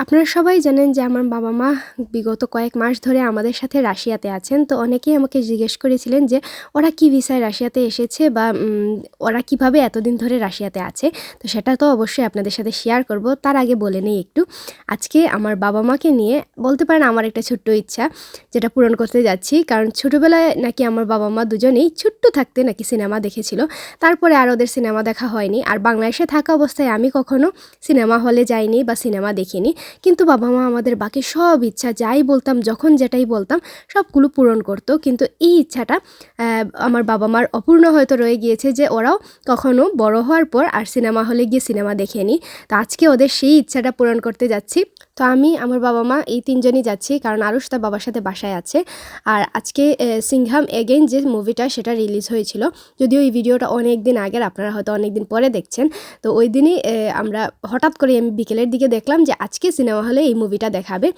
আপনারা সবাই জানেন যে আমার বাবা মা বিগত কয়েক মাস ধরে আমাদের সাথে রাশিয়াতে আছেন। তো অনেকেই আমাকে জিজ্ঞেস করেছিলেন যে, ওরা কি ভিসায় রাশিয়াতে এসেছে বা ওরা কীভাবে এতদিন ধরে রাশিয়াতে আছে? তো সেটা তো অবশ্যই আপনাদের সাথে শেয়ার করব। তার আগে বলে নেই একটু। আজকে আমার বাবা মাকে নিয়ে বলতে পারেন আমার একটা ছোট্ট ইচ্ছা, যেটা পূরণ করতে যাচ্ছি। কারণ ছোটোবেলায় নাকি আমার বাবা মা দুজনেই ছোট্ট থাকতে নাকি সিনেমা দেখেছিল। তারপরে আর ওদের সিনেমা দেখা হয়নি। আর বাংলাদেশে থাকা অবস্থায় আমি কখনো সিনেমা হলে যাইনি বা সিনেমা দেখিনি। কিন্তু বাবা মা আমাদের বাকি সব ইচ্ছা, যাই বলতাম, যখন যেটাই বলতাম, সবগুলো পূরণ করতো। কিন্তু এই ইচ্ছাটা আমার বাবা মার অপূর্ণ হয়তো রয়ে গিয়েছে যে ওরাও কখনো বড় হওয়ার পর আর সিনেমা হলে গিয়ে সিনেমা দেখেনি তো আজকে ওদের সেই ইচ্ছাটা পূরণ করতে যাচ্ছি। তো আমি, আমার বাবা মা এই তিনজনই যাচ্ছি, কারণ আরুষ তার বাবার সাথে বাসায় আছে। আর আজকে সিংহাম এগেইন যে মুভিটা সেটা রিলিজ হয়েছিল, যদিও এই ভিডিওটা অনেক দিন আগের, আপনারা হয়তো অনেক দিন পরে দেখছেন। তো ওই দিনই আমরা হঠাৎ করে আমি বিকেলের দিকে দেখলাম যে আজকে সিনেমা হলে এই মুভিটা দেখাবে।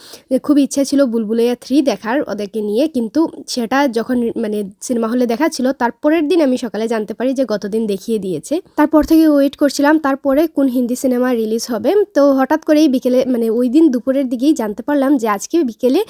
খুব ইচ্ছা ছিল বুলবুলিয়া থ্রি দেখার ওদেরকে নিয়ে, কিন্তু সেটা যখন মানে সিনেমা হলে দেখাচ্ছিল তারপরের দিন আমি সকালে জানতে পারি যে গতদিন দেখিয়ে দিয়েছে। তারপর থেকে ওয়েট করছিলাম, তারপরে কোন হিন্দি সিনেমা রিলিজ হবে। তো হঠাৎ করেই বিকেলে মানে ওই দিন দুপুরের দিকেই জানতে পারলাম যে আজকে বিকেলে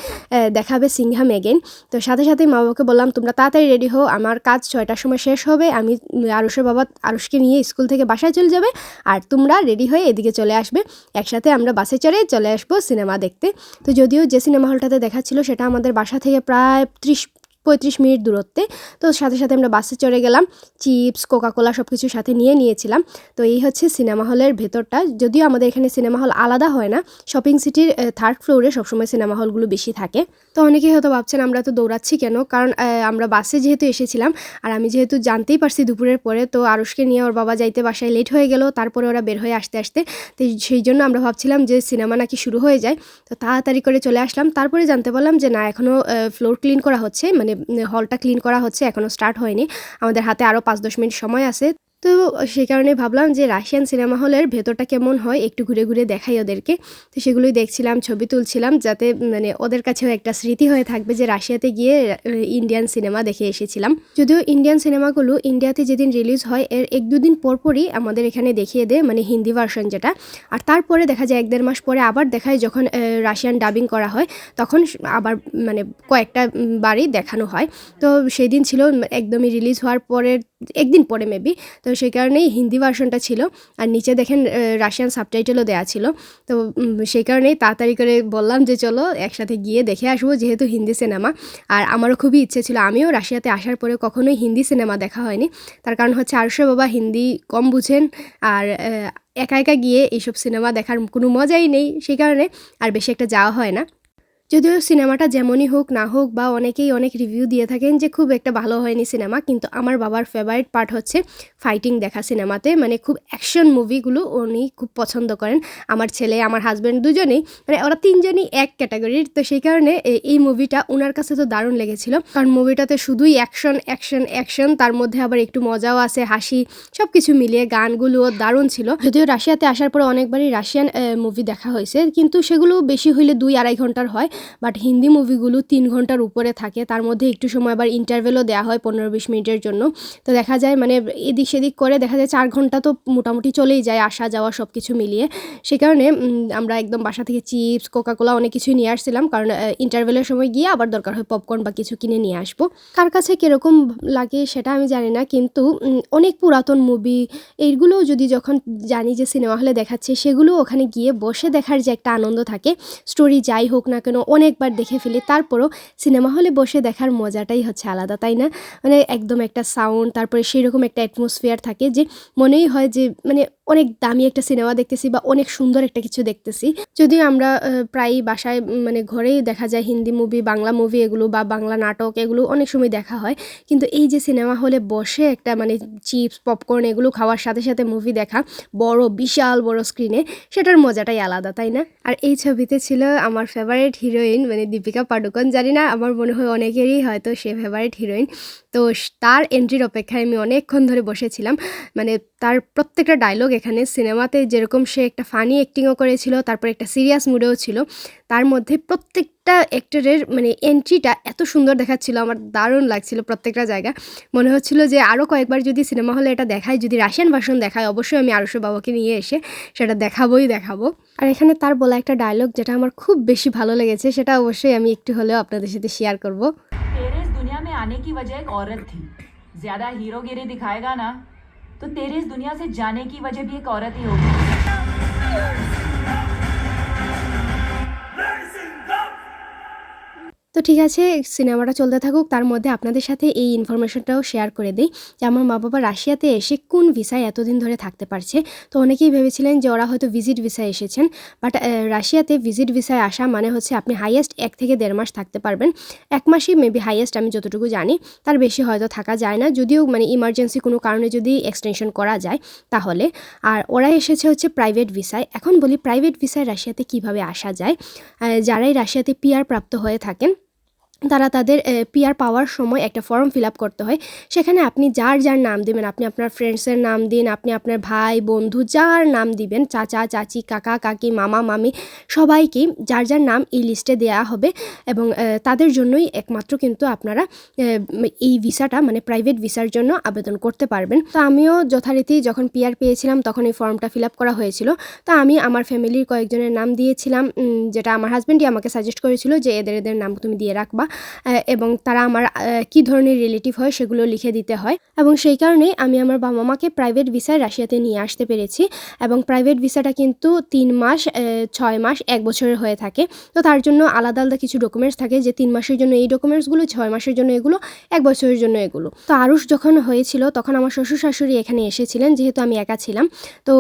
দেখা হবে সিংহাম এগেন তো সাথে সাথে মা বাবাকে বললাম, তোমরা তাড়াতাড়ি রেডি হও, আমার কাজ ছয়টার সময় শেষ হবে। আমি, আরুষের বাবা আরুষকে নিয়ে স্কুল থেকে বাসায় চলে যাবে আর তোমরা রেডি হয়ে এদিকে চলে আসবে। একসাথে আমরা বাসে চড়ে চলে আসব সিনেমা দেখতে। তো যদিও যে সিনেমা হলটাতে দেখাচ্ছিল সেটা আমাদের বাসা থেকে প্রায় ত্রিশ পঁয়ত্রিশ মিনিট দূরত্বে। তো সাথে সাথে আমরা বাসে চড়ে গেলাম, চিপস, কোকাকোলা সব কিছু সাথে নিয়ে নিয়েছিলাম। তো এই হচ্ছে সিনেমা হলের ভেতরটা। যদিও আমাদের এখানে সিনেমা হল আলাদা হয় না, শপিং সিটির থার্ড ফ্লোরে সবসময় সিনেমা হলগুলো বেশি থাকে। তো অনেকেই হয়তো ভাবছেন আমরা তো দৌড়াচ্ছি কেন? কারণ আমরা বাসে যেহেতু এসেছিলাম আর আমি যেহেতু জানতেই পারছি দুপুরের পরে, তো আরুষকে নিয়ে ওর বাবা যাইতে বাসায় লেট হয়ে গেল, তারপরে ওরা বের হয়ে আসতে আসতে তো সেই জন্য আমরা ভাবছিলাম যে সিনেমা নাকি শুরু হয়ে যায়। তো তাড়াতাড়ি করে চলে আসলাম। তারপরে জানতে পারলাম যে না এখনও ফ্লোর ক্লিন করা হচ্ছে মানে হলটা ক্লিন করা হচ্ছে এখনও স্টার্ট হয়নি। আমাদের হাতে আরও পাঁচ দশ মিনিট সময় আছে। তো সেই কারণে ভাবলাম যে রাশিয়ান সিনেমা হলের ভেতরটা কেমন হয়, একটু ঘুরে ঘুরে দেখাই ওদেরকে। তো সেগুলোই দেখছিলাম, ছবি তুলছিলাম, যাতে মানে ওদের কাছেও একটা স্মৃতি হয়ে থাকবে যে রাশিয়াতে গিয়ে ইন্ডিয়ান সিনেমা দেখে এসেছিলাম। যদিও ইন্ডিয়ান সিনেমাগুলো ইন্ডিয়াতে যেদিন রিলিজ হয়, এর এক দুদিন পরপরই আমাদের এখানে দেখিয়ে দেয় মানে হিন্দি ভার্সন যেটা। আর তারপরে দেখা যায় এক দেড় মাস পরে আবার দেখায় যখন রাশিয়ান ডাবিং করা হয়, তখন আবার মানে কয়েকটা বারই দেখানো হয়। তো সেই দিন ছিল, একদমই রিলিজ হওয়ার পরের একদিন পরে মেবি তো সেই কারণেই হিন্দি ভার্সনটা ছিল। আর নিচে দেখেন রাশিয়ান সাবটাইটেলও দেওয়া ছিল। তো সেই কারণেই তাড়াতাড়ি করে বললাম যে, চলো একসাথে গিয়ে দেখে আসব যেহেতু হিন্দি সিনেমা আর আমারও খুবই ইচ্ছে ছিল। আমিও রাশিয়াতে আসার পরে কখনোই হিন্দি সিনেমা দেখা হয়নি। তার কারণ হচ্ছে আরশো বাবা হিন্দি কম বুঝেন। আর একা একা গিয়ে এইসব সিনেমা দেখার কোনো মজাই নেই। সেই কারণে আর বেশি একটা যাওয়া হয় না। যদিও সিনেমাটা যেমনই হোক না হোক বা অনেকেই অনেক রিভিউ দিয়ে থাকেন যে খুব একটা ভালো হয়নি সিনেমা, কিন্তু আমার বাবার ফেভারিট পার্ট হচ্ছে ফাইটিং দেখা সিনেমাতে। মানে খুব অ্যাকশন মুভিগুলো উনি খুব পছন্দ করেন। আমার ছেলে, আমার হাজব্যান্ড দুজনেই মানে ওরা তিনজনই এক ক্যাটাগরির তো সেই কারণে এই মুভিটা ওনার কাছে তো দারুণ লেগেছিল। কারণ মুভিটাতে শুধুই অ্যাকশন অ্যাকশন অ্যাকশন তার মধ্যে আবার একটু মজাও আছে, হাসি সব কিছু মিলিয়ে গানগুলোও দারুণ ছিল। যদিও রাশিয়াতে আসার পরে অনেকবারই রাশিয়ান মুভি দেখা হয়েছে, কিন্তু সেগুলো বেশি হইলে দুই আড়াই ঘণ্টার হয়। বাট হিন্দি মুভিগুলো তিন ঘণ্টার উপরে থাকে। তার মধ্যে একটু সময় আবার ইন্টারভেলও দেওয়া হয় পনেরো বিশ মিনিটের জন্য। তো দেখা যায় মানে এদিক সেদিক করে দেখা যায় চার ঘণ্টা তো মোটামুটি চলেই যায় আসা যাওয়া সব কিছু মিলিয়ে। সে কারণে আমরা একদম বাসা থেকে চিপস কোকাকোলা অনেক কিছুই নিয়ে আসছিলাম। কারণ ইন্টারভেলের সময় গিয়ে আবার দরকার হয় পপকর্ন বা কিছু কিনে নিয়ে আসব। কার কাছে কীরকম লাগে সেটা আমি জানি না। কিন্তু অনেক পুরাতন মুভি এইগুলোও যদি যখন জানি যে সিনেমা হলে দেখাচ্ছে, সেগুলো ওখানে গিয়ে বসে দেখার যে একটা আনন্দ থাকে স্টোরি যাই হোক না কেন অনেকবার দেখে ফেলি, তারপরও সিনেমা হলে বসে দেখার মজাটাই হচ্ছে আলাদা, তাই না? মানে একদম একটা সাউন্ড তারপরে সেই রকম একটা অ্যাটমসফিয়ার থাকে যে মনেই হয় যে মানে অনেক দামি একটা সিনেমা দেখতেছি বা অনেক সুন্দর একটা কিছু দেখতেছি। যদিও আমরা প্রায় বাসায় মানে ঘরেই দেখা যায় হিন্দি মুভি বাংলা মুভি এগুলো বা বাংলা নাটক এগুলো অনেক সময় দেখা হয়। কিন্তু এই যে সিনেমা হলে বসে একটা মানে চিপস পপকর্ন এগুলো খাওয়ার সাথে সাথে মুভি দেখা বড়, বিশাল বড় স্ক্রিনে সেটার মজাটাই আলাদা, তাই না? আর এই ছবিতে ছিল আমার ফেভারিট হিরোইন মানে দীপিকা পাডুকন। জানি না, আমার মনে হয় অনেকেরই হয়তো সে ফেভারিট হিরোইন তো তার এন্ট্রির অপেক্ষায় আমি অনেকক্ষণ ধরে বসেছিলাম। মানে তার প্রত্যেকটা ডায়লগ এখানে সিনেমাতে যেরকম সে একটা ফানি অ্যাক্টিংও করেছিল, তারপর একটা সিরিয়াস মুডেও ছিল, তার মধ্যে প্রত্যেকটা প্রত্যেকটা অ্যাক্টরের মানে এন্ট্রিটা এত সুন্দর দেখাচ্ছিল আমার দারুণ লাগছিল প্রত্যেকটা জায়গা মনে হচ্ছিল যে আরও কয়েকবার যদি সিনেমা হলে এটা দেখায় যদি রাশিয়ান ভার্সন দেখায় অবশ্যই আমি আরুষ বাবাকে নিয়ে এসে সেটা দেখাবোই দেখাবো আর এখানে তার বলা একটা ডায়লগ যেটা আমার খুব বেশি ভালো লেগেছে সেটা অবশ্যই আমি একটু হলেও আপনাদের সাথে শেয়ার করব तेरे इस दुनिया में आने की वजह एक औरत थी ज्यादा हीरोगिरी दिखाएगा ना तो तेरे इस दुनिया से जाने की वजह भी एक औरत ही होगी তো ঠিক আছে, সিনেমাটা চলতে থাকুক, তার মধ্যে আপনাদের সাথে এই ইনফরমেশনটাও শেয়ার করে দিই যে আমার মা বাবা রাশিয়াতে এসে কোন ভিসায় এতদিন ধরে থাকতে পারছে। তো অনেকেই ভেবেছিলেন যে ওরা হয়তো ভিজিট ভিসায় এসেছেন বাট রাশিয়াতে ভিজিট ভিসায় আসা মানে হচ্ছে আপনি হাইয়েস্ট এক থেকে দেড় মাস থাকতে পারবেন। এক মাসই মেবি হাইয়েস্ট আমি যতটুকু জানি, তার বেশি হয়তো থাকা যায় না। যদিও মানে ইমার্জেন্সি কোনো কারণে যদি এক্সটেনশন করা যায় তাহলে। আর ওরা এসেছে হচ্ছে প্রাইভেট ভিসায় এখন বলি প্রাইভেট ভিসায় রাশিয়াতে কীভাবে আসা যায়? যারাই রাশিয়াতে পিআর প্রাপ্ত হয়ে থাকেন তারা তাদের পিআর পাওয়ার সময় একটা ফর্ম ফিল আপ করতে হয়। সেখানে আপনি যার যার নাম দিবেন, আপনি আপনার ফ্রেন্ডসের নাম দিন, আপনি আপনার ভাই, বন্ধু যার নাম দিবেন, চাচা, চাচি, কাকা, কাকি, মামা, মামি সবাইকেই যার যার নাম এই লিস্টে দেওয়া হবে এবং তাদের জন্যই একমাত্র কিন্তু আপনারা এই ভিসাটা মানে প্রাইভেট ভিসার জন্য আবেদন করতে পারবেন। তো আমিও যথারীতি যখন পিআর পেয়েছিলাম তখন এই ফর্মটা ফিল আপ করা হয়েছিল। তো আমি আমার ফ্যামিলির কয়েকজনের নাম দিয়েছিলাম যেটা আমার হাজব্যান্ডই আমাকে সাজেস্ট করেছিল যে এদের এদের নাম তুমি দিয়ে রাখবা। এবং তারা আমার কি ধরনের রিলেটিভ হয় সেগুলো লিখে দিতে হয়। এবং সেই কারণেই আমি আমার বাবা মাকে প্রাইভেট ভিসায় রাশিয়াতে নিয়ে আসতে পেরেছি এবং প্রাইভেট ভিসাটা কিন্তু তিন মাস ছয় মাস, এক বছরের হয়ে থাকে। তো তার জন্য আলাদা আলাদা কিছু ডকুমেন্টস থাকে যে তিন মাসের জন্য এই ডকুমেন্টসগুলো ছয় মাসের জন্য এগুলো, এক বছরের জন্য এগুলো। তো আরুষ যখন হয়েছিল তখন আমার শ্বশুর শাশুড়ি এখানে এসেছিলেন, যেহেতু আমি একা ছিলাম। তো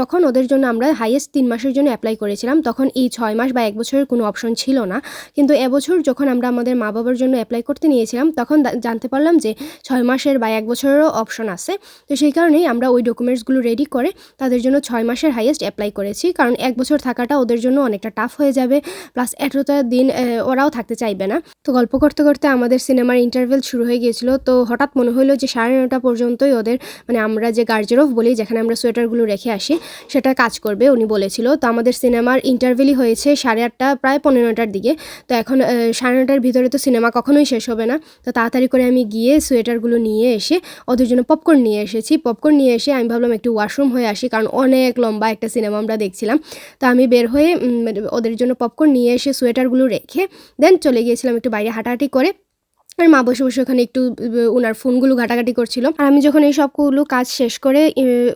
তখন ওদের জন্য আমরা হাইয়েস্ট তিন মাসের জন্য অ্যাপ্লাই করেছিলাম। তখন এই ছয় মাস বা এক বছরের কোনো অপশন ছিল না। কিন্তু এবছর যখন আমরা আমাদের মা বাবার জন্য অ্যাপ্লাই করতে নিয়েছিলাম, তখন জানতে পারলাম যে ছয় মাসের বা এক বছরেরও অপশন আছে। তো সেই কারণেই আমরা ওই ডকুমেন্টসগুলো রেডি করে তাদের জন্য ছয় মাসের হাইয়েস্ট অ্যাপ্লাই করেছি। কারণ এক বছর থাকাটা ওদের জন্য অনেকটা টাফ হয়ে যাবে প্লাস এতটা দিন ওরাও থাকতে চাইবে না। তো গল্প করতে করতে আমাদের সিনেমার ইন্টারভেল শুরু হয়ে গিয়েছিল। তো হঠাৎ মনে হলো যে সাড়ে নটা পর্যন্তই ওদের মানে আমরা যে গার্জেরফ বলি, যেখানে আমরা সোয়েটারগুলো রেখে আসি, সেটা কাজ করবে উনি বলেছিল। তো আমাদের সিনেমার ইন্টারভেলই হয়েছে সাড়ে আটটা, প্রায় পনেরো নটার দিকে। তো এখন সাড়ে নটার ভিতরে তো সিনেমা কখনোই শেষ হবে না। তো তাড়াতাড়ি করে আমি গিয়ে সোয়েটারগুলো নিয়ে এসে ওদের জন্য পপকর্ন নিয়ে এসেছি। পপকর্ন নিয়ে এসে আমি ভাবলাম একটু ওয়াশরুম হয়ে আসি, কারণ অনেক লম্বা একটা সিনেমা আমরা দেখছিলাম। তো আমি বের হয়ে ওদের জন্য পপকর্ন নিয়ে এসে সোয়েটারগুলো রেখে, দেন চলে গিয়েছিলাম একটু বাইরে হাঁটাহাঁটি করে। আর মা বসে বসে ওখানে একটু ওনার ফোনগুলো ঘাটাঘাটি করছিল। আর আমি যখন এই সবগুলো কাজ শেষ করে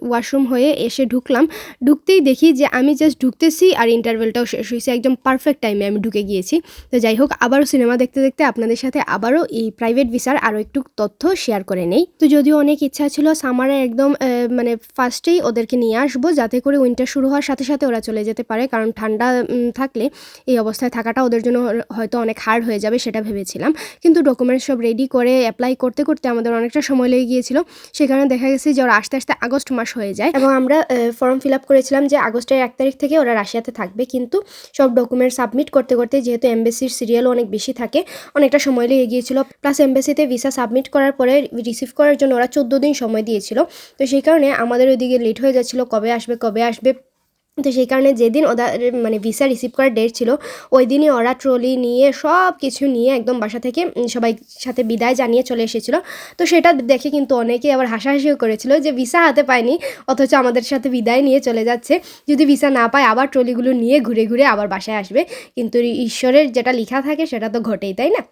ওয়াশরুম হয়ে এসে ঢুকলাম, ঢুকতেই দেখি যে আমি জাস্ট ঢুকতেছি আর ইন্টারভেলটাও শেষ হয়েছে, একদম পারফেক্ট টাইমে আমি ঢুকে গিয়েছি। তো যাই হোক, আবারও সিনেমা দেখতে দেখতে আপনাদের সাথে আবারও এই প্রাইভেট ভিসার আরও একটু তথ্য শেয়ার করে নেই। তো যদিও অনেক ইচ্ছা ছিল সামারে একদম মানে ফার্স্টেই ওদেরকে নিয়ে আসব, যাতে করে উইন্টার শুরু হওয়ার সাথে সাথে ওরা চলে যেতে পারে, কারণ ঠান্ডা থাকলে এই অবস্থায় থাকাটা ওদের জন্য হয়তো অনেক হার্ড হয়ে যাবে, সেটা ভেবেছিলাম। কিন্তু ডকুমেন্টস সব রেডি করে অ্যাপ্লাই করতে করতে আমাদের অনেকটা সময় লেগে গিয়েছিল। সে কারণে দেখা গেছে যে ওরা আস্তে আস্তে আগস্ট মাস হয়ে যায় এবং আমরা ফর্ম ফিল আপ করেছিলাম যে আগস্টের এক তারিখ থেকে ওরা রাশিয়াতে থাকবে। কিন্তু সব ডকুমেন্ট সাবমিট করতে করতে যেহেতু এমবেসির সিরিয়ালও অনেক বেশি থাকে, অনেকটা সময় লেগে গিয়েছিল। প্লাস এমবেসিতে ভিসা সাবমিট করার পরে রিসিভ করার জন্য ওরা চোদ্দ দিন সময় দিয়েছিল। তো সেই কারণে আমাদের ওইদিকে লেট হয়ে যাচ্ছিল, কবে আসবে কবে আসবে তো সেই কারণে যেদিন ওদের মানে ভিসা রিসিভ করার ডেট ছিল ওই দিনই ওরা ট্রলি নিয়ে সব কিছু নিয়ে একদম বাসা থেকে সবাই সাথে বিদায় জানিয়ে চলে এসেছিল। তো সেটা দেখে কিন্তু অনেকেই আবার হাসাহাসিও করেছিল যে ভিসা হাতে পায়নি, অথচ আমাদের সাথে বিদায় নিয়ে চলে যাচ্ছে। যদি ভিসা না পায়, আবার ট্রলিগুলো নিয়ে ঘুরে ঘুরে আবার বাসায় আসবে। কিন্তু ঈশ্বরের যেটা লেখা থাকে সেটা তো ঘটেই, তাই না?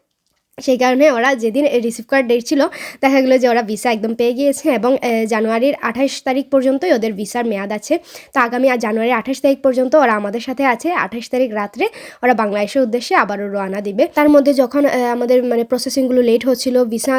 সেই কারণে ওরা যেদিন রিসিভ করার ডেট ছিল, দেখা গেলো যে ওরা ভিসা একদম পেয়ে গিয়েছে এবং জানুয়ারির আঠাশ তারিখ পর্যন্তই ওদের ভিসার মেয়াদ আছে। তো আগামী আর জানুয়ারির আঠাশ তারিখ পর্যন্ত ওরা আমাদের সাথে আছে। আঠাশ তারিখ রাত্রে ওরা বাংলাদেশের উদ্দেশ্যে আবারও রওনা দিবে। তার মধ্যে যখন আমাদের মানে প্রসেসিংগুলো লেট হচ্ছিল ভিসা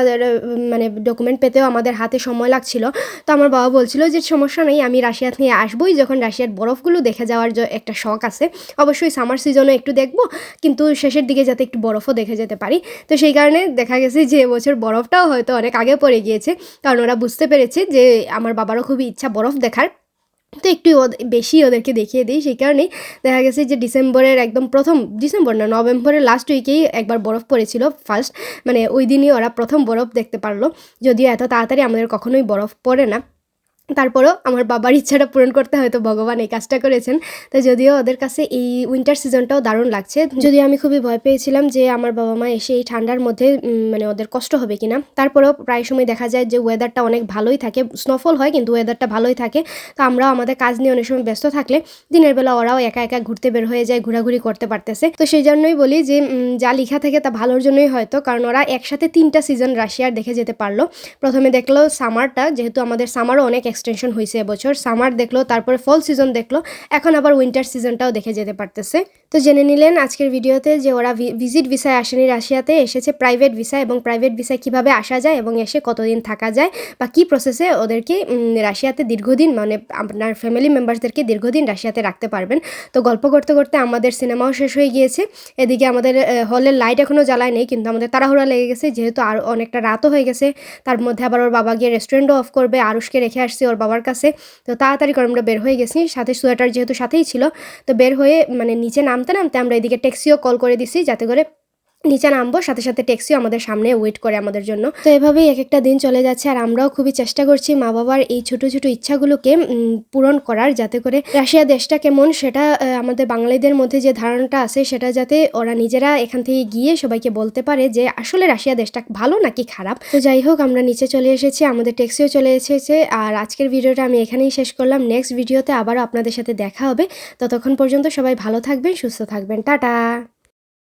মানে ডকুমেন্ট পেতেও আমাদের হাতে সময় লাগছিল। তো আমার বাবা বলছিল যে, সমস্যা নেই, আমি রাশিয়া নিয়ে আসবোই। যখন রাশিয়ার বরফগুলো দেখে যাওয়ার একটা শখ আছে, অবশ্যই সামার সিজনে একটু দেখব। কিন্তু শেষের দিকে যাতে একটু বরফও দেখে যেতে পারি। তো সেই কারণে দেখা গেছে যে এবছর বরফটাও হয়তো অনেক আগে পড়ে গিয়েছে। কারণ ওরা বুঝতে পেরেছে যে আমার বাবারও খুবই ইচ্ছা বরফ দেখার। তো একটু বেশি ওদেরকে দেখিয়ে দিই। সেই কারণেই দেখা গেছে যে ডিসেম্বরের একদম প্রথম, ডিসেম্বর না, নভেম্বরের লাস্ট উইকেই একবার বরফ পড়েছিল ফার্স্ট মানে ওই দিনই ওরা প্রথম বরফ দেখতে পারল। যদিও এত তাড়াতাড়ি আমাদের কখনোই বরফ পড়ে না। তারপরও আমার বাবার ইচ্ছাটা পূরণ করতে হয়তো ভগবান এই কাজটা করেছেন। তো যদিও ওদের কাছে এই উইন্টার সিজনটাও দারুণ লাগছে। যদিও আমি খুবই ভয় পেয়েছিলাম যে আমার বাবা মা এসে এই ঠান্ডার মধ্যে মানে ওদের কষ্ট হবে কিনা। তারপরেও প্রায় সময় দেখা যায় যে ওয়েদারটা অনেক ভালোই থাকে। স্নোফল হয় কিন্তু ওয়েদারটা ভালোই থাকে। তো আমরাও আমাদের কাজ নিয়ে অনেক সময় ব্যস্ত থাকলে দিনের বেলা ওরাও একা একা ঘুরতে বের হয়ে যায়, ঘোরাঘুরি করতে পারতেছে। তো সেই জন্যই বলি যে যা লেখা থাকে তা ভালোর জন্যই হয়তো, কারণ ওরা একসাথে তিনটা সিজন রাশিয়ার দেখে যেতে পারল। প্রথমে দেখল সামারটা যেহেতু আমাদের সামারও অনেক এক্সটেনশন হয়েছে এবছর। সামার দেখল, তারপরে ফল সিজন দেখল। এখন আবার উইন্টার সিজনটাও দেখে যেতে পারতেছে। তো জেনে নিলেন আজকের ভিডিওতে যে ওরা ভিজিট ভিসায় আসেনি রাশিয়াতে, এসেছে প্রাইভেট ভিসা এবং প্রাইভেট ভিসায় কীভাবে আসা যায় এবং এসে কতদিন থাকা যায় বা কি প্রসেসে ওদেরকে রাশিয়াতে দীর্ঘদিন মানে আপনার ফ্যামিলি মেম্বার্সদেরকে দীর্ঘদিন রাশিয়াতে রাখতে পারবেন। তো গল্প করতে করতে আমাদের সিনেমাও শেষ হয়ে গিয়েছে। এদিকে আমাদের হলের লাইট এখনও জ্বালায় নেই, কিন্তু আমাদের তাড়াহুড়া লেগে গেছে, যেহেতু আর অনেকটা রাতও হয়ে গেছে। তার মধ্যে আবার ওর বাবা গিয়ে রেস্টুরেন্টও অফ করবে, আরুষকে রেখে আসছে ওর বাবার কাছে। তো তাড়াতাড়ি করে আমরা বের হয়ে গেছি। সাথে সোয়েটার যেহেতু সাথেই ছিল, তো বের হয়ে মানে নিচে নামতে নামতে আমরা এদিকে ট্যাক্সিও কল করে দিছি, যাতে করে নিচে নামবো, সাথে সাথে ট্যাক্সিও আমাদের সামনে ওয়েট করে আমাদের জন্য। তো এভাবেই এক একটা দিন চলে যাচ্ছে, আর আমরাও খুবই চেষ্টা করছি মা বাবার এই ছোট ছোট ইচ্ছাগুলোকে পূরণ করার যাতে করে রাশিয়া দেশটা কেমন সেটা আমাদের বাঙালিদের মধ্যে যে ধারণাটা আছে সেটা যাতে ওরা নিজেরা এখান থেকে গিয়ে সবাইকে বলতে পারে যে আসলে রাশিয়া দেশটা ভালো নাকি খারাপ। তো যাই হোক, আমরা নিচে চলে এসেছি, আমাদের ট্যাক্সিও চলে এসেছে, আর আজকের ভিডিওটা আমি এখানেই শেষ করলাম। নেক্সট ভিডিওতে আবারও আপনাদের সাথে দেখা হবে। ততক্ষণ পর্যন্ত সবাই ভালো থাকবেন, সুস্থ থাকবেন। টাটা!